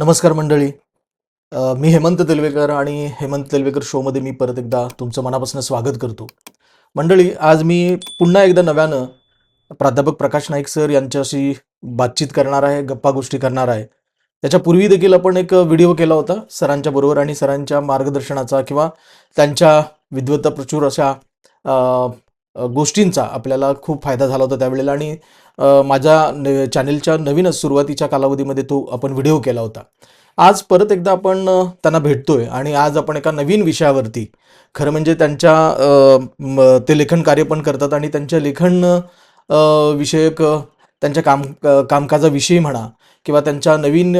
नमस्कार मंडळी. मी हेमंत तेलवेकर आणि हेमंत तेलवेकर शोमध्ये मी परत एकदा तुमचं मनापासून स्वागत करतो. मंडळी आज मी पुन्हा एकदा नव्यानं प्राध्यापक प्रकाश नाईक सर यांच्याशी बातचीत करणार आहे गप्पा गोष्टी करणार आहे. त्याच्यापूर्वी देखील आपण एक व्हिडिओ केला होता सरांच्या बरोबर आणि सरांच्या मार्गदर्शनाचा किंवा त्यांच्या विद्वत्ता प्रचूर अशा गोष्टींचा आपल्याला खूप फायदा झाला होता त्यावेळेला आणि माझ्या न- चॅनेलच्या नवीनच सुरुवातीच्या कालावधीमध्ये तो आपण व्हिडिओ केला होता. आज परत एकदा आपण त्यांना भेटतोय आणि आज आपण एका नवीन विषयावरती खरं म्हणजे त्यांच्या ते लेखन कार्य पण करतात आणि त्यांच्या लेखन विषयक त्यांच्या काम कामकाजाविषयी म्हणा किंवा त्यांच्या नवीन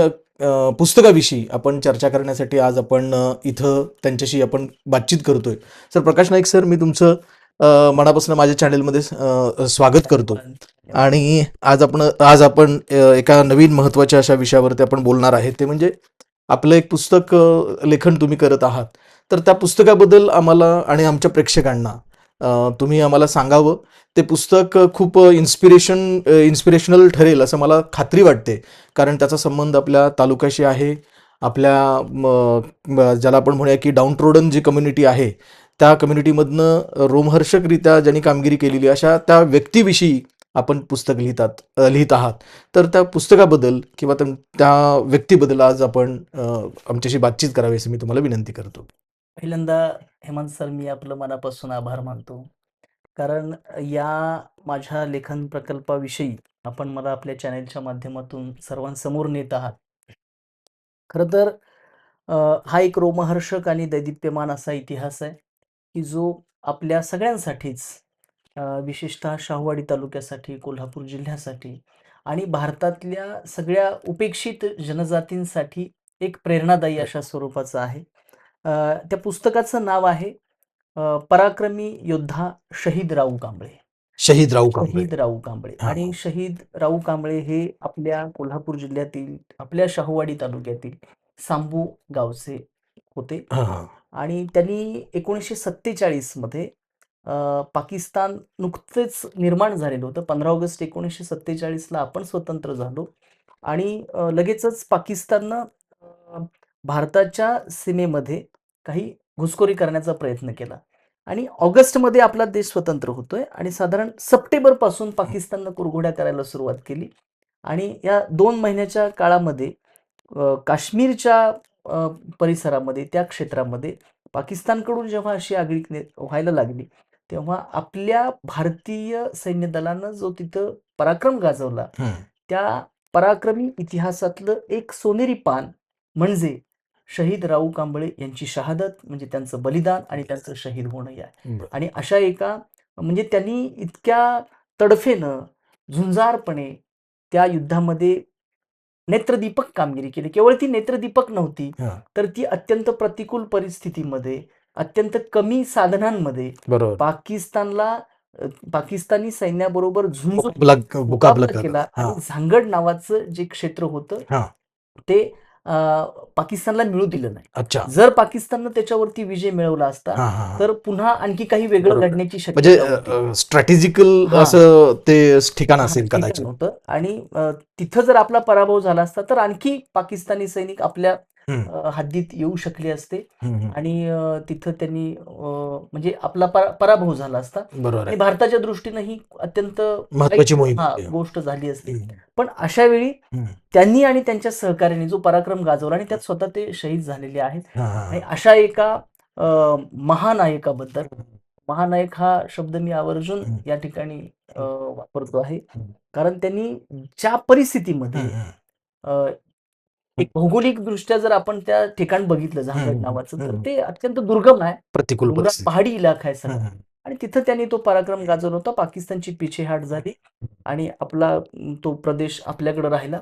पुस्तकाविषयी आपण चर्चा करण्यासाठी आज आपण इथं त्यांच्याशी आपण बातचीत करतोय. सर प्रकाश नाईक सर मी तुमचं मनापासून माझ्या चॅनेलमध्ये स्वागत करतो. आणि आज आपण आज आपण एका नवीन महत्त्वाच्या अशा विषयावरती आपण बोलणार आहे. ते म्हणजे आपलं एक पुस्तक लेखन तुम्ही करत आहात. तर त्या पुस्तकाबद्दल आम्हाला आणि आमच्या प्रेक्षकांना तुम्ही आम्हाला सांगावं. ते पुस्तक खूप इन्स्पिरेशन इन्स्पिरेशनल ठरेल असं मला खात्री वाटते. कारण त्याचा संबंध आपल्या तालुक्याशी आहे. आपल्या ज्याला आपण म्हणूया की डाऊन जी कम्युनिटी आहे त्या कम्युनिटीमधनं रोमहर्षकरित्या ज्यांनी कामगिरी केलेली अशा त्या व्यक्तीविषयी आपण पुस्तक लिहितात लिहित आहात. तर त्या पुस्तकाबद्दल किंवा त्या- त्या व्यक्तीबद्दल आज आपण आमच्याशी बातचीत करावी अशी मी तुम्हाला विनंती करतो. पहिल्यांदा हेमंत सर मी आपलं मनापासून आभार मानतो. कारण या माझ्या लेखन प्रकल्पाविषयी आपण मला आपल्या चॅनेलच्या माध्यमातून सर्वांसमोर नेत आहात. खरं तर हा एक रोमहर्षक आणि दैदिप्यमान असा इतिहास आहे की जो आपल्या सगळ्यांसाठीच विशेषतः शाहूवाडी तालुक्यासाठी कोल्हापूर जिल्ह्यासाठी आणि भारतातल्या सगळ्या उपेक्षित जनजातींसाठी एक प्रेरणादायी अशा स्वरूपाचा आहे. त्या पुस्तकाचं नाव आहे पराक्रमी योद्धा शहीद राऊ कांबळे. शहीद राऊ कांबळे. शहीद राऊ कांबळे. आणि शहीद राऊ कांबळे हे आपल्या कोल्हापूर जिल्ह्यातील आपल्या शाहूवाडी तालुक्यातील सांबू गावचे होते आणि त्यांनी एकोणीसशे सत्तेचाळीसमध्ये पाकिस्तान नुकतेच निर्माण झालेलं होतं. पंधरा ऑगस्ट एकोणीसशे सत्तेचाळीसला आपण स्वतंत्र झालो. आणि लगेचच पाकिस्ताननं भारताच्या सीमेमध्ये काही घुसखोरी करण्याचा प्रयत्न केला. आणि ऑगस्टमध्ये आपला देश स्वतंत्र होतोय आणि साधारण सप्टेंबरपासून पाकिस्ताननं कुरघोड्या करायला सुरुवात केली. आणि या दोन महिन्याच्या काळामध्ये काश्मीरच्या परिसरामध्ये त्या क्षेत्रामध्ये पाकिस्तानकडून जेव्हा अशी आगळीक ने- व्हायला लागली तेव्हा आपल्या भारतीय सैन्य दलानं जो तिथं पराक्रम गाजवला. त्या पराक्रमी इतिहासातलं एक सोनेरी पान म्हणजे शहीद राऊ कांबळे यांची शहादत म्हणजे त्यांचं बलिदान आणि त्यांचं शहीद होणं आहे बरं. आणि अशा एका म्हणजे त्यांनी इतक्या तडफेनं झुंजारपणे त्या युद्धामध्ये नेत्रदीपक कामगिरी केली केवळ ती नेत्रदीपक नव्हती. तर ती अत्यंत प्रतिकूल परिस्थितीमध्ये अत्यंत कमी साधनांमध्ये बरोबर पाकिस्तानला पाकिस्तानी सैन्याबरोबर झुंज केला हा झांगड नावाचं जे क्षेत्र होतं. ते पाकिस्तानला मिळू दिलं नाही अच्छा जर पाकिस्ताननं त्याच्यावरती विजय मिळवला असता. तर पुन्हा आणखी काही वेगळं. घडण्याची म्हणजे शक्यता स्ट्रॅटेजिकल हा. असं ते ठिकाण असेल कदाचित होतं आणि तिथं जर आपला पराभव झाला असता तर आणखी पाकिस्तानी सैनिक आपल्या हद्दीत येऊ शकले असते. आणि तिथं त्यांनी म्हणजे आपला परा- पराभव झाला असता बरोबर आणि भारताच्या दृष्टीनं ही अत्यंत महत्वाची. गोष्ट झाली असती पण अशा वेळी. त्यांनी आणि त्यांच्या सहकार्याने जो पराक्रम गाजवला आणि त्यात स्वतः ते शहीद झालेले आहेत आणि. अशा एका महानायकाबद्दल महानायक हा शब्द मी आवर्जून. या ठिकाणी वापरतो आहे. कारण त्यांनी ज्या परिस्थितीमध्ये एक भौगोलिक दृष्ट्या जर आपण त्या ठिकाण बघितलं हम्म, नावाचं तर. ते अत्यंत दुर्गम आहे. प्रतिकूल पहाडी इलाका आहे सगळा. आणि तिथं त्यांनी तो पराक्रम गाजवला होता. पाकिस्तानची पिछेहाट झाली आणि आपला तो प्रदेश आपल्याकडे राहिला.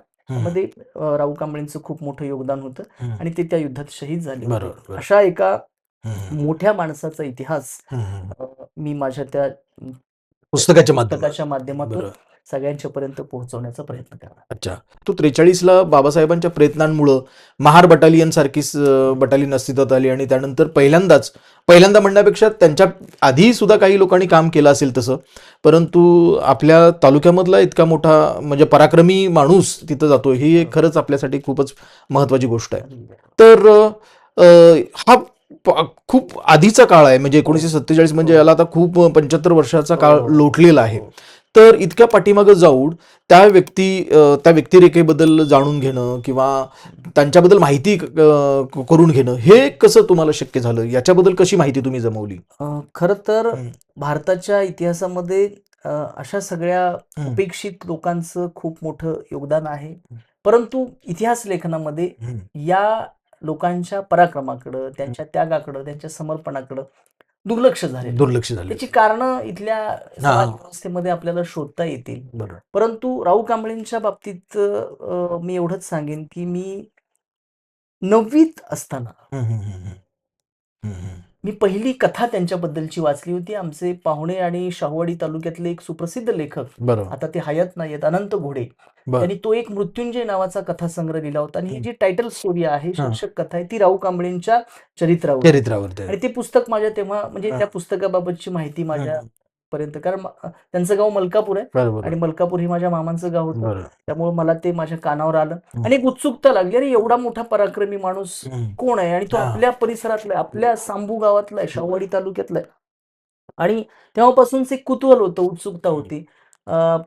अं, राऊ कांबळेंचं खूप मोठं योगदान होतं. आणि ते त्या युद्धात शहीद झाले. अशा एका मोठ्या माणसाचा इतिहास मी माझ्या त्या पुस्तकाच्या माध्यमातून. सगळ्यांच्या पर्यंत पोहोचवण्याचा प्रयत्न करणार. अच्छा. तो त्रेचाळीसला बाबासाहेबांच्या प्रयत्नांमुळं महार बटालियन सारखी स- बटालियन अस्तित्वात आली आणि त्यानंतर पहिल्यांदाच पहिल्यांदा म्हणण्यापेक्षा त्यांच्या आधी सुद्धा काही लोकांनी काम केलं असेल तसं परंतु आपल्या तालुक्यामधला इतका मोठा म्हणजे पराक्रमी माणूस तिथं जातो ही एक खरंच आपल्यासाठी खूपच महत्वाची गोष्ट आहे. तर हा खूप आधीचा काळ आहे म्हणजे एकोणीसशे सत्तेचाळीस म्हणजे याला आता खूप पंच्याहत्तर वर्षाचा काळ लोटलेला आहे. तर इतक्या पाठीमागं जाऊन त्या व्यक्ती त्या व्यक्तिरेखेबद्दल जाणून घेणं किंवा त्यांच्याबद्दल माहिती करून घेणं हे कसं तुम्हाला शक्य झालं? याच्याबद्दल कशी माहिती तुम्ही जमवली? खरं तर. भारताच्या इतिहासामध्ये अशा सगळ्या हम्म. उपेक्षित लोकांचं खूप मोठं योगदान आहे. परंतु इतिहास लेखनामध्ये या लोकांच्या पराक्रमाकडं त्यांच्या त्यागाकडं त्यांच्या समर्पणाकडं दुर्लक्ष झाले दुर्लक्ष झालं त्याची कारणं इथल्या व्यवस्थेमध्ये आपल्याला शोधता येतील. बरोबर. परंतु राऊ कांबळेंच्या बाबतीत मी एवढंच सांगेन की मी नववीत असताना मी पहिली कथा त्यांच्याबद्दलची वाचली होती आमचे पाहुणे आणि शाहूवाडी तालुक्यातले एक सुप्रसिद्ध लेखक आता ते हयात नाहीयेत अनंत घोडे. त्यांनी तो एक मृत्युंजय नावाचा कथासंग्रह लिहिला होता आणि ही. जी टायटल स्टोरी आहे. शीर्षक कथा आहे ती राऊ कांबळेंच्या चरित्रावर चरित्रावर आणि ते पुस्तक माझ्या तेव्हा म्हणजे. त्या पुस्तकाबाबतची माहिती माझ्या. पर्यंत कारण त्यांचं गाव मलकापूर आहे आणि मलकापूर हे माझ्या मामांचं गाव होतं त्यामुळे मला ते माझ्या कानावर आलं. आणि एक उत्सुकता लागली अरे एवढा मोठा पराक्रमी माणूस. कोण आहे आणि तो. आपल्या परिसरातला आहे, आपल्या सांबू गावातला आहे शाहूवाडी तालुक्यातला आहे आणि तेव्हापासूनच एक कुतूहल होतं उत्सुकता होती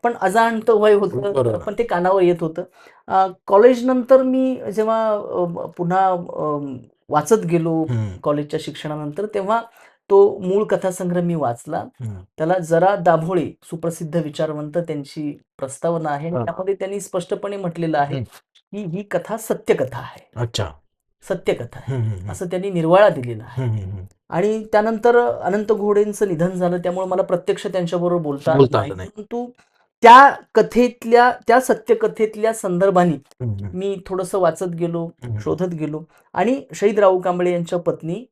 पण अजाणत वय होतं. पण ते कानावर येत होतं कॉलेज नंतर मी जेव्हा पुन्हा वाचत गेलो. कॉलेजच्या शिक्षणानंतर तेव्हा तो मूळ कथासंग्रह मी वाचला. त्याला जरा दाभोळे सुप्रसिद्ध विचारवंत त्यांची प्रस्तावना आहे आणि. त्यामध्ये त्यांनी स्पष्टपणे म्हटलेलं आहे. की ही कथा सत्यकथा आहे अच्छा सत्यकथा आहे असं त्यांनी निर्वाळा दिलेला आहे. आणि त्यानंतर अनंत घोडेंचं निधन झालं त्यामुळे मला प्रत्यक्ष त्यांच्याबरोबर बोलता आलं नाही. परंतु त्या कथेतल्या त्या सत्यकथेतल्या संदर्भाने मी थोडंसं वाचत गेलो. शोधत गेलो. आणि शहीद राऊ कांबळे यांच्या पत्नी.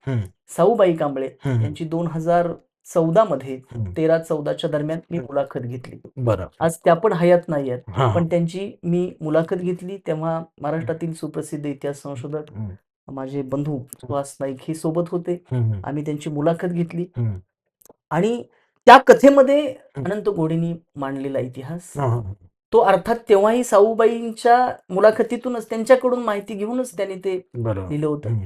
साऊबाई कांबळे यांची दोन हजार चौदा मध्ये. तेरा चौदाच्या दरम्यान मी मुलाखत घेतली. बरं. आज त्या पण हयात नाही आहेत. पण त्यांची मी मुलाखत घेतली. तेव्हा महाराष्ट्रातील सुप्रसिद्ध इतिहास संशोधक. माझे बंधू सुहास नाईक हे सोबत होते. आम्ही त्यांची मुलाखत घेतली. आणि त्या कथेमध्ये अनंत घोडेंनी मांडलेला इतिहास. तो अर्थात तेव्हाही साऊबाईंच्या मुलाखतीतूनच त्यांच्याकडून माहिती घेऊनच त्यांनी ते लिहिलं होतं.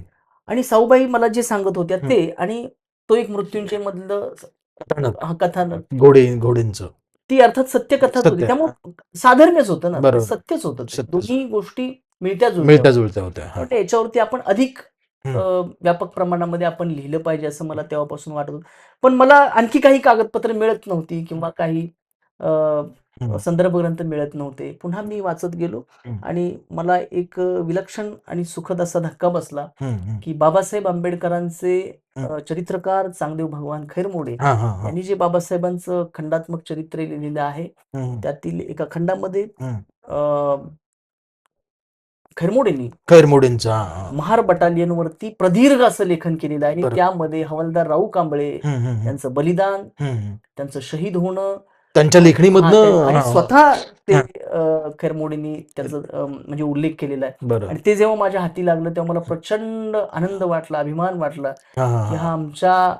आणि साऊबाई मला जे सांगत होत्या ते आणि तो एक मृत्युंजय मधलं कथानक. कथानक. घोडे घोडेंचं ती अर्थात सत्य कथाच होती. त्यामुळे साधर्म्यच होतं ना. सत्यच होतं. दोन्ही गोष्टी मिळत्या जुळत्या होत्या. याच्यावरती आपण अधिक व्यापक प्रमाणामध्ये आपण लिहिलं पाहिजे असं मला तेव्हापासून वाटत होतं पण मला आणखी काही कागदपत्र मिळत नव्हती किंवा काही. संदर्भ ग्रंथ मिळत नव्हते पुन्हा मी वाचत गेलो. आणि मला एक विलक्षण आणि सुखद असा धक्का बसला. की बाबासाहेब आंबेडकरांचे. चरित्रकार चांगदेव भगवान खैरमोडे यांनी जे बाबासाहेबांचं खंडात्मक चरित्र लिहिलेलं आहे. त्यातील एका खंडामध्ये खैरमोडेंनी खैरमोडींचं. महार बटालियनवरती प्रदीर्घ असं लेखन केलेलं आहे आणि. त्यामध्ये हवालदार राऊ कांबळे हम्म, हम्म, हम्म. यांचं बलिदान. त्यांचं शहीद होणं त्यांच्या लेखणीमधनं आणि. स्वतः ते खैरमोडींनी त्याचा म्हणजे उल्लेख केलेला आहे आणि ते जेव्हा माझ्या हाती लागलं तेव्हा मला प्रचंड आनंद वाटला अभिमान वाटला की हा. आमच्या.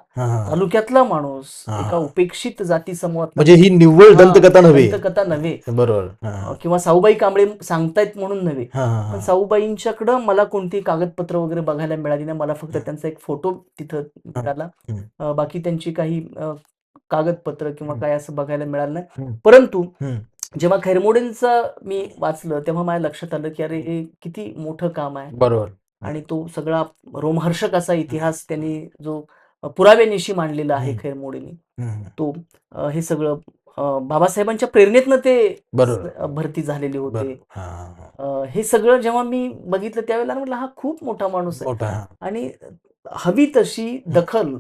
तालुक्यातला माणूस. एका उपेक्षित जाती समूहात म्हणजे ही निव्वळ दंतकथा नव्हे दंतकथा नव्हे बरोबर. किंवा साऊबाई कांबळे सांगतायत म्हणून नव्हे पण. साऊबाईंच्याकडं मला कोणती कागदपत्र वगैरे बघायला मिळाली नाही मला फक्त त्यांचा एक फोटो तिथं मिळाला बाकी त्यांची काही कागदपत्र किंवा. काय असं बघायला मिळालं नाही. परंतु. जेव्हा खैरमोडेंचं मी वाचलं तेव्हा माझ्या लक्षात आलं की अरे हे किती मोठं काम आहे बरोबर आणि तो सगळा रोमहर्षक असा इतिहास त्यांनी जो पुराव्यानिशी मांडलेला आहे. खैरमोडेंनी. तो हे सगळं बाबासाहेबांच्या प्रेरणेतनं ते भरती झालेले होते हा, सगळं जेव्हा मी बघितलं त्यावेळेला म्हटलं हा खूप मोठा माणूस आहे. आणि हवी तशी दखल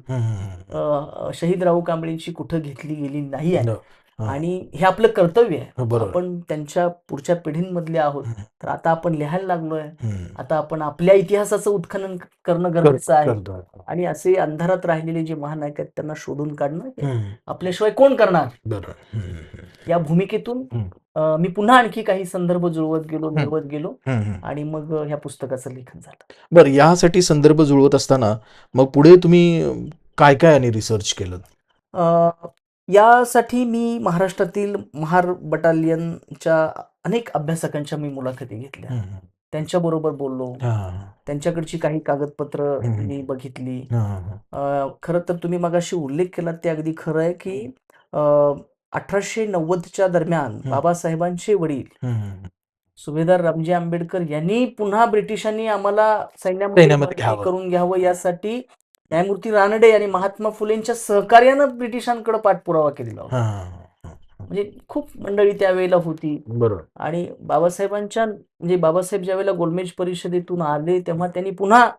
शहीद राऊ कांबळेंची कुठं घेतली गेली नाही आहे. आणि हे आपलं कर्तव्य आहे आपण त्यांच्या पुढच्या पिढींमधले आहोत. तर आता आपण लिहायला लागलोय. आता आपण आपल्या इतिहासाचं उत्खनन करणं कर- गरजेचं आहे. आणि असे अंधारात राहिलेले जे महानायक आहेत त्यांना शोधून काढणं. आपल्याशिवाय कोण करणार. या भूमिकेतून मी पुन्हा आणखी काही संदर्भ जुळवत गेलो मिळवत गेलो. आणि मग ह्या पुस्तकाचं लेखन झालं बरं यासाठी संदर्भ जुळवत असताना मग पुढे तुम्ही काय काय आणि रिसर्च केलं यासाठी मी महाराष्ट्रातील महार बटालियनच्या अनेक अभ्यासकांच्या मी मुलाखती घेतल्या. त्यांच्याबरोबर बोललो. त्यांच्याकडची काही कागदपत्र. मी बघितली खरं तर तुम्ही मगाशी उल्लेख केला ते अगदी खरं आहे की अठराशे नव्वदच्या दरम्यान. बाबासाहेबांचे वडील. सुभेदार रामजी आंबेडकर यांनी पुन्हा ब्रिटिशांनी आम्हाला सैन्यामध्ये. करून घ्यावं यासाठी न्यायमूर्ती रानडे आणि महात्मा फुलेंच्या सहकार्यानं ब्रिटिशांकडे पाठपुरावा केलेला होता. म्हणजे खूप मंडळी त्यावेळेला होती. बरोबर. आणि बाबासाहेबांच्या म्हणजे बाबासाहेब ज्यावेळेला गोलमेज परिषदेतून आले तेव्हा त्यांनी पुन्हा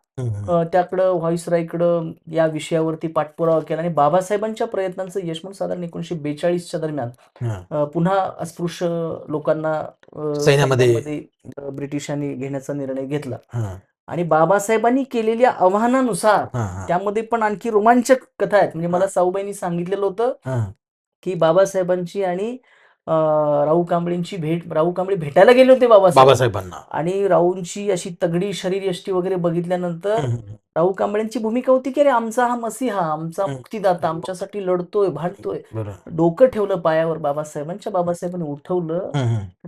त्याकडं व्हॉइसरायकडं या विषयावरती पाठपुरावा केला. आणि बाबासाहेबांच्या प्रयत्नांचं यश म्हणून साधारण एकोणीसशे बेचाळीसच्या दरम्यान पुन्हा अस्पृश्य लोकांना सैन्यामध्ये- ब्रिटिशांनी घेण्याचा निर्णय घेतला. आणि बाबासाहेबांनी केलेल्या आव्हानानुसार. त्यामध्ये पण आणखी रोमांचक कथा आहेत. म्हणजे मला साऊबाईंनी सांगितलेलं होतं. की बाबासाहेबांची आणि राऊ कांबळेंची भेट राऊ कांबळे भेटायला गेले होते बाबासाहेब बाबासाहेबांना आणि राऊंची अशी तगडी शरीरयष्टी वगैरे बघितल्यानंतर. राहू कांबळेंची भूमिका होती की अरे आमचा हा मसीहा आमचा. मुक्तीदाता आमच्यासाठी लढतोय भांडतोय डोकं ठेवलं पायावर बाबासाहेबांच्या बाबासाहेबांनी उठवलं.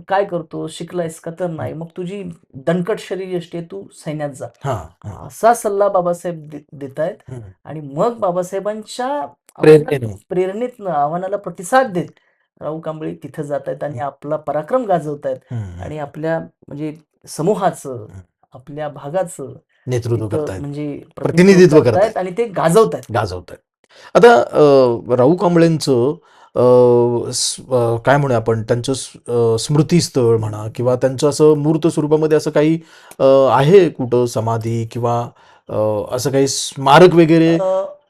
काय करतो शिकलायस का तर नाही मग तुझी दणकट शरीर यष्टी आहे तू सैन्यात जा हा. हा. असा सल्ला बाबासाहेब देत आहेत. आणि मग बाबासाहेबांच्या प्रेरणेनं. आव्हाना- प्रेरणेतनं आव्हानाला प्रतिसाद देत राहू कांबळे तिथं जात आहेत आणि आपला पराक्रम गाजवत आहेत. आणि आपल्या म्हणजे समूहाचं. आपल्या भागाचं नेतृत्व करतायत म्हणजे प्रतिनिधित्व करतायत. आणि ते गाजवत आहेत गाजवत आहेत आता राहू कांबळेंचं काय म्हणूया आपण त्यांचं स्मृतीस्थळ म्हणा किंवा त्यांचं असं मूर्त स्वरूपामध्ये असं काही आहे कुठं समाधी किंवा असं काही स्मारक वगैरे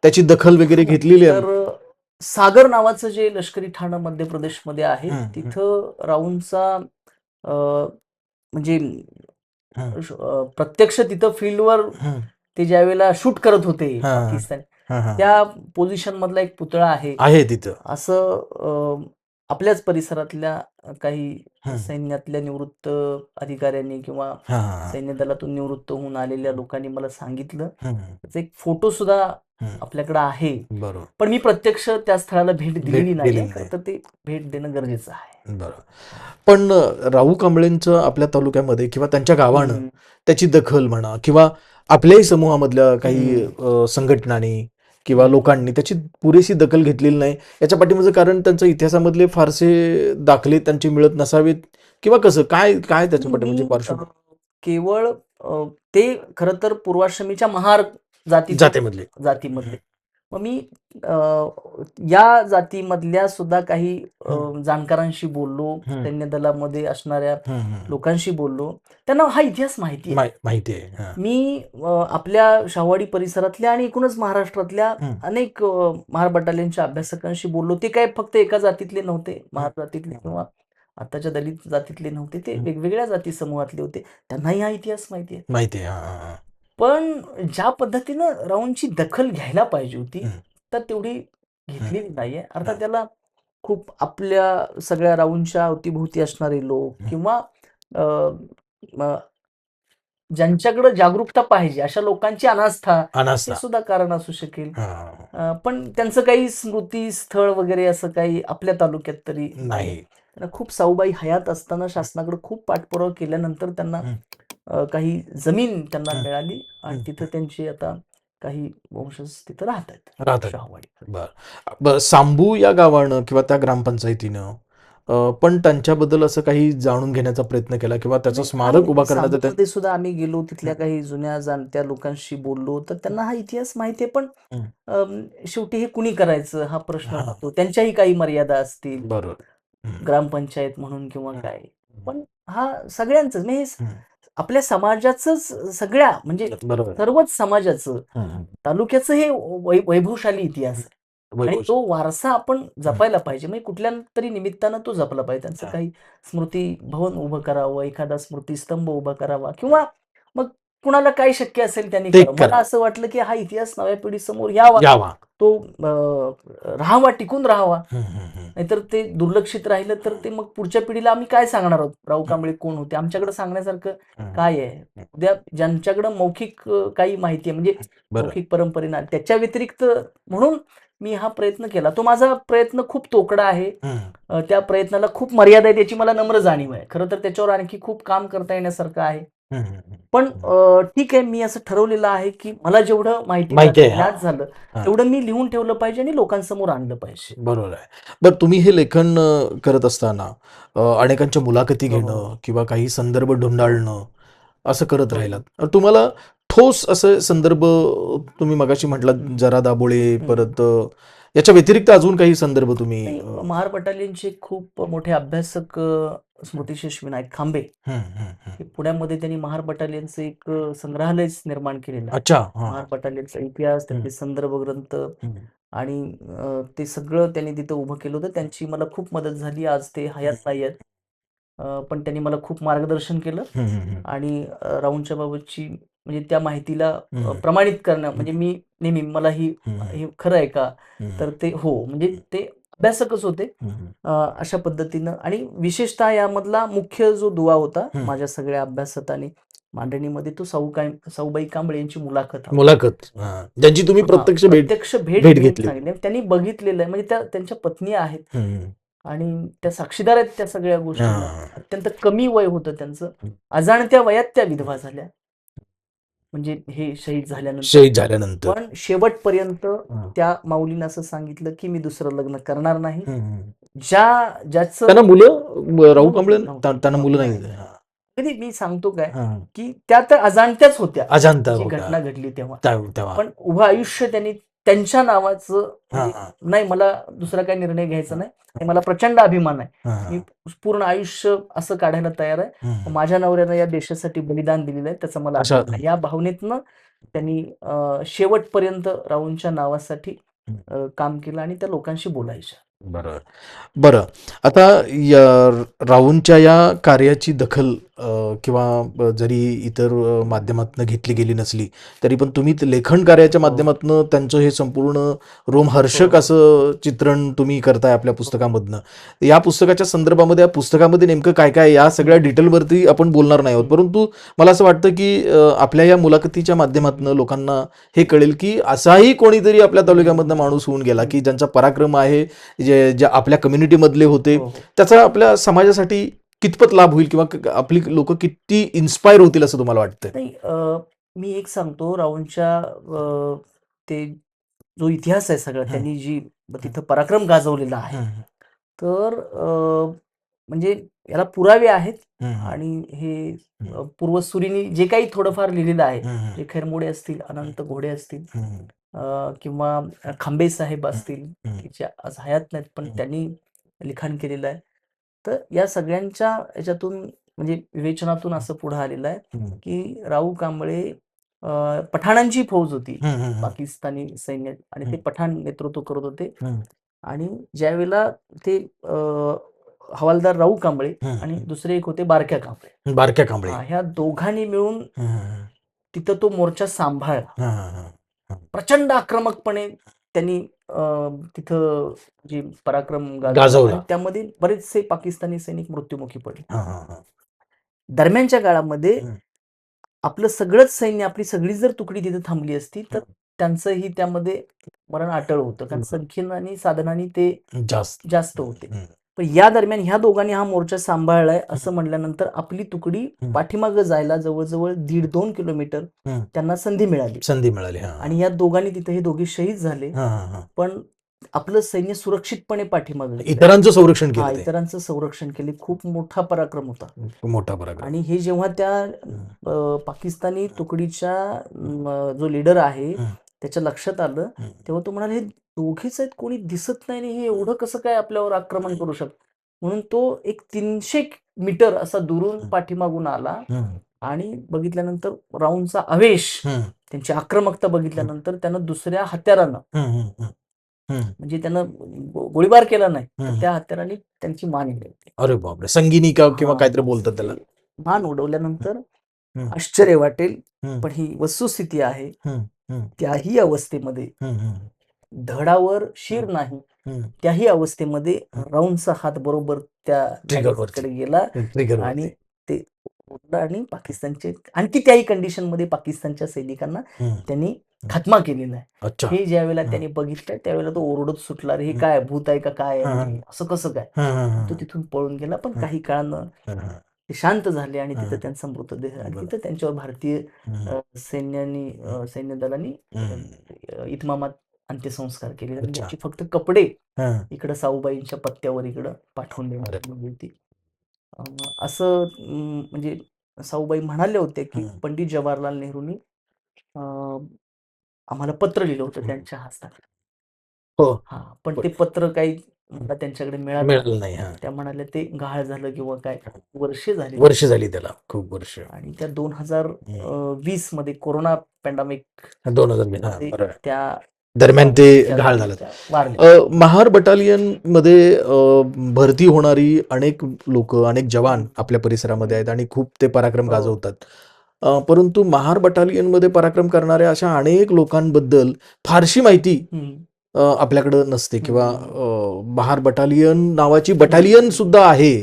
त्याची दखल वगैरे घेतलेली आहे तर सागर नावाचं जे लष्करी ठाणं मध्य प्रदेशमध्ये आहे हम्म, हम्म. तिथं राऊंडचा म्हणजे प्रत्यक्ष तिथं फील्डवर. ते ज्यावेळेला शूट करत होते. पाकिस्तान. त्या पोझिशन मधला एक पुतळा आहे आहे तिथं असं आपल्याच परिसरातल्या काही. सैन्यातल्या निवृत्त अधिकाऱ्यांनी किंवा हा, हा, सैन्य दलातून निवृत्त होऊन आलेल्या लोकांनी मला सांगितलं हा. त्याचा एक फोटो सुद्धा. आपल्याकडे आहे बरोबर पण मी प्रत्यक्ष त्या स्थळाला भेट दिलेली दिलेली नाही नाही. तर ते भेट देणं गरजेचं आहे बरं पण अ, राहू कांबळेंचं आपल्या तालुक्यामध्ये किंवा त्यांच्या गावानं हम्म. त्याची दखल म्हणा किंवा आपल्याही समूहामधल्या काही अ, संघटनांनी किंवा लोकांनी त्याची पुरेशी दखल घेतलेली नाही. याच्या पाठीमागचं कारण त्यांचं इतिहासामधले फारसे दाखले त्यांचे मिळत नसावेत किंवा कसं? काय काय त्याच्या पाठीमागची मी, पार्श्वभूमी अ, केवळ ते खरं तर पूर्वाश्रमीच्या महार जाती जातेमधले. जातीमधले. मग मी या जातीमधल्या सुद्धा काही. जाणकारांशी बोललो. सैन्य दलामध्ये असणाऱ्या. लोकांशी बोललो त्यांना हा इतिहास माहिती आहे माहि- माहिती आहे. मी आपल्या शाहवाडी परिसरातल्या आणि एकूणच महाराष्ट्रातल्या. अनेक महार बटालियनच्या अभ्यासकांशी बोललो ते काय फक्त एका जातीतले नव्हते महार जातीतले किंवा आताच्या दलित जातीतले नव्हते ते. वेगवेगळ्या जाती समूहातले होते त्यांनाही हा इतिहास माहिती आहे माहिती आहे. पण ज्या पद्धतीनं राऊंडची दखल घ्यायला पाहिजे होती. तर तेवढी घेतलेली नाहीये. अर्थात. त्याला खूप आपल्या सगळ्या राऊंडच्या अवतीभोवती असणारे लोक. किंवा ज्यांच्याकडे जागरूकता पाहिजे अशा लोकांची अनास्था सुद्धा कारण असू शकेल. पण त्यांचं काही स्मृती स्थळ वगैरे असं काही आपल्या तालुक्यात तरी नाही. खूप साऊबाई हयात असताना शासनाकडे खूप पाठपुरावा केल्यानंतर त्यांना काही जमीन त्यांना. मिळाली आणि. तिथं त्यांची आता काही वंशज तिथं राहत आहेत शहावाडी सांबू या गावानं किंवा त्या ग्रामपंचायतीनं पण त्यांच्याबद्दल असं काही जाणून घेण्याचा प्रयत्न केला किंवा त्याचं स्मारक उभा करण्याचा सांगलीमध्ये सुद्धा आम्ही गेलो तिथल्या काही जुन्या जाणत्या लोकांशी बोललो तर त्यांना हा इतिहास माहिती आहे पण शेवटी हे कुणी करायचं हा प्रश्न. राहतो त्यांच्याही काही मर्यादा असतील बरोबर. ग्रामपंचायत म्हणून किंवा. काय पण हा सगळ्यांचंच म्हणजे. आपल्या समाजाचंच सगळ्या म्हणजे सर्वच समाजाचं. तालुक्याचं हे वैभवशाली इतिहास आहे. आणि तो वारसा आपण जपायला पाहिजे. म्हणजे कुठल्या तरी निमित्तानं तो जपला पाहिजे. त्यांचं. काही स्मृती भवन उभं करावं एखादा स्मृतीस्तंभ उभा करावा किंवा मग कुणाला काय शक्य असेल त्यांनी मला. असं वाटलं की हा इतिहास नव्या पिढीसमोर यावा. यावा. तो राहावा टिकून राहावा. नाहीतर ते दुर्लक्षित राहिलं तर ते मग पुढच्या पिढीला आम्ही काय सांगणार आहोत? राहू कांबळे कोण होते? आमच्याकडे सांगण्यासारखं. काय आहे? उद्या ज्यांच्याकडे मौखिक काही माहिती आहे म्हणजे मौखिक परंपरेनं त्याच्या व्यतिरिक्त म्हणून मी हा प्रयत्न केला. तो माझा प्रयत्न खूप तोकडा आहे. त्या प्रयत्नाला खूप मर्यादा आहे त्याची मला नम्र जाणीव आहे. खरं तर त्याच्यावर आणखी खूप काम करता येण्यासारखं आहे. पण ठीक आहे मी असं ठरवलेलं आहे की मला जेवढं माहिती आहे, झालं. तेवढं मी लिहून ठेवलं पाहिजे आणि लोकांसमोर आणलं पाहिजे बरोबर आहे बरं तुम्ही हे लेखन करत असताना अनेकांच्या मुलाखती हो, हो. घेणं किंवा काही संदर्भ ढुंडाळणं असं करत हो. राहिलात तुम्हाला ठोस असे संदर्भ तुम्ही मगाशी म्हटलात जरा दाबोळे. परत याच्या व्यतिरिक्त अजून काही संदर्भ तुम्ही महार पटालेंचे खूप मोठे अभ्यासक स्मृतिशेष विनायक खांबे. हे पुण्यामध्ये त्यांनी महार पटालेंचं एक अ, संग्रहालयच निर्माण केलेलं अच्छा महार पटालेंचा इतिहास त्यातले संदर्भ ग्रंथ. आणि ते सगळं त्यांनी तिथं उभं केलं होतं त्यांची मला खूप मदत झाली आज ते हयात नाही आहेत पण त्यांनी मला खूप मार्गदर्शन केलं. आणि राऊंडच्या बाबतची म्हणजे त्या माहितीला. प्रमाणित करणं म्हणजे मी नेहमी मला ही. हे खरं आहे का. तर ते हो म्हणजे ते अभ्यासकच होते अशा पद्धतीनं आणि विशेषतः यामधला मुख्य जो दुवा होता. माझ्या सगळ्या अभ्यासात आणि मांडणीमध्ये तो साऊ काय साऊबाई कांबळे यांची मुलाखत. मुलाखत. ज्यांची तुम्ही प्रत्यक्ष भेट प्रत्यक्ष भेट घेतली. सांगितली त्यांनी बघितलेलं आहे म्हणजे त्या त्यांच्या पत्नी आहेत. आणि त्या साक्षीदार आहेत त्या सगळ्या गोष्टींना हा. अत्यंत कमी वय होतं त्यांचं. अजाणत्या वयात त्या विधवा झाल्या म्हणजे हे शहीद झाल्यानंतर शहीद झाल्यानंतर पण शेवटपर्यंत हा. त्या माऊलीनं असं सांगितलं की मी दुसरं लग्न करणार नाही हम्म. ज्या ज्याचं त्यांना मुलं राहू कांबळे. त्या- त्यांना मुलं नाही. हा. कधी मी सांगतो काय हा. की त्या तर अजाणत्याच होत्या अजाणता जी. घटना घडली तेव्हा त्या- तेव्हा पण उभं आयुष्य त्यांनी त्यांच्या नावाचं म्हणजे नाही मला दुसरा काही निर्णय घ्यायचा नाही. मला प्रचंड अभिमान आहे. मी पूर्ण आयुष्य असं काढायला तयार आहे. माझ्या नवऱ्यानं या देशासाठी बलिदान दिलेलं आहे. त्याचा मला. या भावनेतनं त्यांनी शेवटपर्यंत राऊंडच्या नावासाठी काम केलं आणि त्या लोकांशी बोलायच्या. बरं बरं आता या राऊंडच्या या कार्याची दखल अ, किंवा ब- जरी इतर माध्यमातून घेतली गेली नसली तरी पण तुम्ही लेखन कार्याच्या हो. माध्यमातून त्यांचं हे संपूर्ण रोमहर्षक हो. असं चित्रण तुम्ही करताय आपल्या पुस्तकामधनं या पुस्तकाच्या संदर्भामध्ये या पुस्तकामध्ये नेमकं काय काय आहे, या सगळ्या डिटेलवरती आपण बोलणार नाही आहोत. परंतु मला असं वाटतं की अ, आपल्या या मुलाखतीच्या माध्यमातून लोकांना हे कळेल की असाही कोणीतरी आपल्या तालुक्यामधनं माणूस होऊन गेला की ज्यांचा पराक्रम आहे जे जे आपल्या कम्युनिटीमधले होते हो. त्याचा आपल्या समाजासाठी कितपत लाभ होईल किंवा क- आपली लोक किती इन्स्पायर होतील असं तुम्हाला वाटतं मी एक सांगतो राऊंडच्या अं, ते जो इतिहास आहे सगळा. त्यांनी जी तिथं पराक्रम गाजवलेला आहे तर म्हणजे याला पुरावे आहेत आणि हे पूर्वसुरीनी जे काही थोडंफार लिहिलेलं आहे जे खैरमोडे असतील अनंत घोडे असतील अं, किंवा खांबे साहेब असतील हम्म. की जे आज हयात नाहीत पण. त्यांनी लिखाण केलेलं आहे तर या सगळ्यांच्या याच्यातून म्हणजे विवेचनातून असं पुढे आलेलं आहे की राऊ कांबळे अं, पठाणांची फौज होती पाकिस्तानी सैन्य आणि ते. पठाण नेतृत्व करत होते हम्म. आणि ज्यावेळेला ते अं, हवालदार राऊ कांबळे आणि दुसरे एक होते बारक्या कांबळे बारक्या कांबळे हा, ह्या दोघांनी मिळून. तिथं तो मोर्चा सांभाळला हा. प्रचंड आक्रमकपणे त्यांनी तिथं जे पराक्रम गाजवला त्यामध्ये बरेचसे पाकिस्तानी सैनिक मृत्युमुखी पडले. दरम्यानच्या काळामध्ये. आपलं सगळंच सैन्य आपली सगळी जर तुकडी तिथे थांबली असती तर. त्यांचंही त्यामध्ये मरण अटळ होतं कारण. संख्येनं आणि साधनाने ते जास्त जास्त होते पण या दरम्यान ह्या दोघांनी हा मोर्चा सांभाळलाय असं म्हणल्यानंतर आपली तुकडी. पाठीमागं जायला जवळजवळ दीड दोन किलोमीटर. त्यांना संधी मिळाली संधी मिळाली आणि या दोघांनी तिथे हे दोघे शहीद झाले. पण आपलं सैन्य सुरक्षितपणे पाठीमागे इतरांचं संरक्षण केलं इतरांचं संरक्षण केले खूप मोठा पराक्रम होता. मोठा पराक्रम आणि हे जेव्हा त्या पाकिस्तानी तुकडीच्या जो लीडर आहे. त्याच्या लक्षात आलं. तेव्हा तो म्हणाला हे दोघेच आहेत कोणी दिसत नाही आणि हे एवढं कसं काय आपल्यावर आक्रमण करू शकत म्हणून तो एक तीनशे मीटर असा दुरून. पाठीमागून आला. आणि बघितल्यानंतर राऊंडचा आवेश. त्यांची आक्रमकता बघितल्यानंतर त्यानं दुसऱ्या हत्यारानं म्हणजे त्यानं गोळीबार केला नाही. त्या हत्याराने त्यांची मान उडवली अरे बापरे संगिनी का किंवा काहीतरी बोलतात त्याला मान उडवल्यानंतर. आश्चर्य वाटेल पण ही वस्तुस्थिती आहे. त्याही अवस्थेमध्ये धडावर शिर नाही. त्याही अवस्थेमध्ये राऊंडचा हात बरोबर त्या गेला आणि. ते आणि पाकिस्तानचे आणखी त्याही कंडिशनमध्ये पाकिस्तानच्या सैनिकांना त्यांनी खात्मा केलेला आहे. हे ज्या वेळेला. त्यांनी बघितलं त्यावेळेला तो ओरडत सुटला "अरे हे. काय भूत आहे का काय. असं कसं काय? तो तिथून पळून गेला पण. काही काळानं ते शांत झाले आणि तिथं. त्यांचा मृतदेह आणि. तिथं त्यांच्यावर भारतीय सैन्यानी सैन्य दलांनी इतमामात अंत्यसंस्कार केले. त्याची फक्त कपडे. इकडं साऊबाईंच्या पत्त्यावर इकडं पाठवून देण्यात. आली होती असं म्हणजे साऊबाई म्हणाले होते की. पंडित जवाहरलाल नेहरूंनी आम्हाला पत्र लिहिलं होतं. त्यांच्या हस्ताखाली हो हा पण- ते पत्र काही मला त्यांच्याकडे मिळालं मिळालं नाही हा त्या म्हणाल्या ते गहाळ झालं किंवा काय वर्षे झाली वर्ष झाली त्याला खूप वर्ष आणि त्या दोन हजार. वीसमध्ये कोरोना पॅन्डेमिक दोन हजार वीस, हा, बरोबर. त्या दरम्यान ते घाळ झालं त्या वारल्या अ, महार बटालियनमध्ये अ, भरती होणारी अनेक लोक अनेक जवान. आपल्या परिसरामध्ये आहेत आणि खूप ते पराक्रम हो. गाजवतात अ, परंतु महार बटालियनमध्ये पराक्रम करणाऱ्या अशा अनेक लोकांबद्दल फारशी माहिती हम्म. आपल्याकडे नसते किंवा महार बटालियन नावाची बटालियन सुद्धा आहे.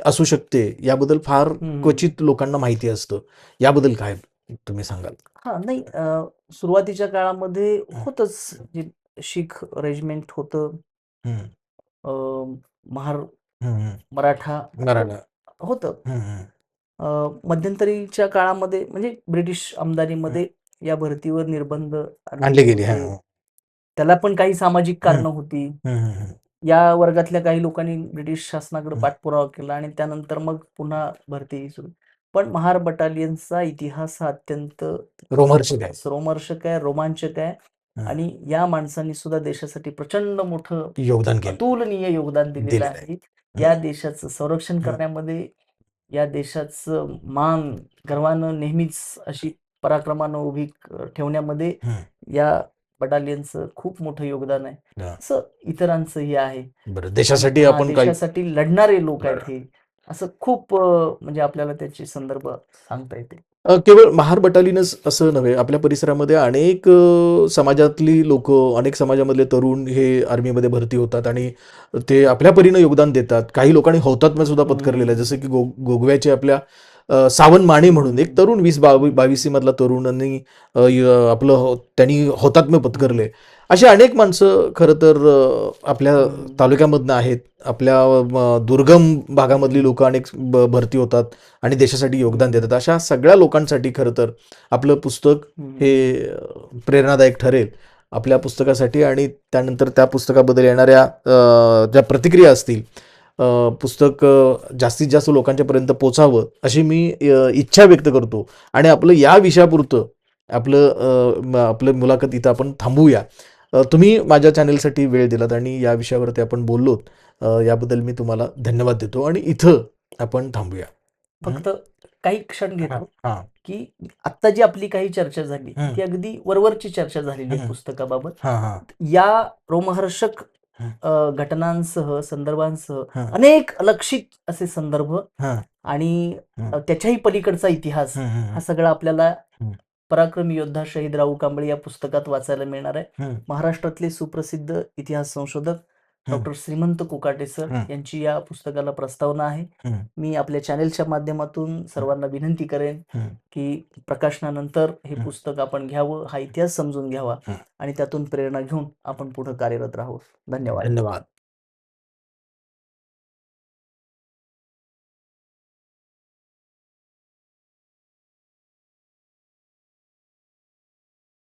असू शकते. याबद्दल फार. क्वचित लोकांना माहिती असतं. याबद्दल काय तुम्ही सांगाल? हा नाही सुरुवातीच्या काळामध्ये होतच जे शीख रेजिमेंट होतं. महार. मराठा मराठा. होतं. मध्यंतरीच्या काळामध्ये म्हणजे ब्रिटिश आमदारीमध्ये या भरतीवर निर्बंध आणले गेली हा. त्याला पण काही सामाजिक कारणं होती. या वर्गातल्या काही लोकांनी ब्रिटिश शासनाकडे. पाठपुरावा केला आणि त्यानंतर मग पुन्हा भरती सुरू पण महार बटालियनचा इतिहास हा अत्यंत रोमहर्षक आहे रोमहर्षक आहे रोमांचक आहे. आणि या माणसांनी सुद्धा देशासाठी प्रचंड मोठं योगदान केलं अतुलनीय योगदान दिलेलं आहे. या देशाचं संरक्षण. करण्यामध्ये या देशाचं मान गर्वानं नेहमीच अशी पराक्रमानं उभी ठेवण्यामध्ये. या बटालियनचं खूप मोठं योगदान आहे. हा. असं इतरांचंही आहे. बरं देशासाठी हा, आपण देशासाठी लढणारे लोक आहेत. हे. असं खूप म्हणजे आपल्याला त्याचे संदर्भ सांगता येते. केवळ महार बटालियनच असं नव्हे आपल्या परिसरामध्ये अनेक समाजातली लोक अनेक समाजामधले तरुण हे आर्मीमध्ये भरती होतात आणि ते आपल्या परीनं योगदान देतात. काही लोकांनी हौतात्म्य सुद्धा पत्करलेलं आहे. जसं की गो गोगव्याचे आपल्या सावन माने म्हणून एक तरुण वीस बावी बावीसी मधला तरुणांनी आपलं हो- त्यांनी हौतात्म्य पत्करले. अशी अनेक माणसं खरं तर आपल्या तालुक्यामधनं आहेत. आपल्या दुर्गम भागामधली लोक अनेक ब- भरती होतात आणि देशासाठी योगदान देतात. अशा सगळ्या लोकांसाठी खरं तर आपलं पुस्तक हे प्रेरणादायक ठरेल आपल्या पुस्तकासाठी आणि त्यानंतर त्या पुस्तकाबद्दल येणाऱ्या ज्या प्रतिक्रिया असतील पुस्तक जास्तीत जास्त लोकांच्यापर्यंत पोचावं अशी मी इच्छा व्यक्त करतो. आणि आपलं या विषयापुरतं आपलं आपलं मुलाखत इथं आपण थांबवूया अ, तुम्ही माझ्या चॅनेलसाठी वेळ दिलात आणि या विषयावरती आपण बोललोत. याबद्दल मी तुम्हाला धन्यवाद देतो आणि इथं आपण थांबूया. फक्त काही क्षण घेतो हां की आत्ता जी आपली काही चर्चा झाली. ती अगदी वरवरची चर्चा झालेली. पुस्तकाबाबत. या रोमहर्षक हं. अ, घटनांसह संदर्भांसह हं. अनेक अलक्षित असे संदर्भ हां आणि हं. अ, त्याच्याही पलीकडचा इतिहास हं, हं, हा सगळा आपल्याला हं. पराक्रमी योद्धा शहीद राऊ कांबळे या पुस्तकात वाचायला मिळणार आहे हं. महाराष्ट्रातले सुप्रसिद्ध इतिहास संशोधक. डॉक्टर श्रीमंत कोकाटे सर हं. यांची या पुस्तकाला प्रस्तावना आहे हं. मी आपल्या चॅनेलच्या माध्यमातून सर्वांना विनंती करेन हं. की प्रकाशनानंतर हे हं. पुस्तक आपण घ्यावं हा इतिहास समजून घ्यावा हं. आणि त्यातून प्रेरणा घेऊन आपण पुढे कार्यरत राहू धन्यवाद धन्यवाद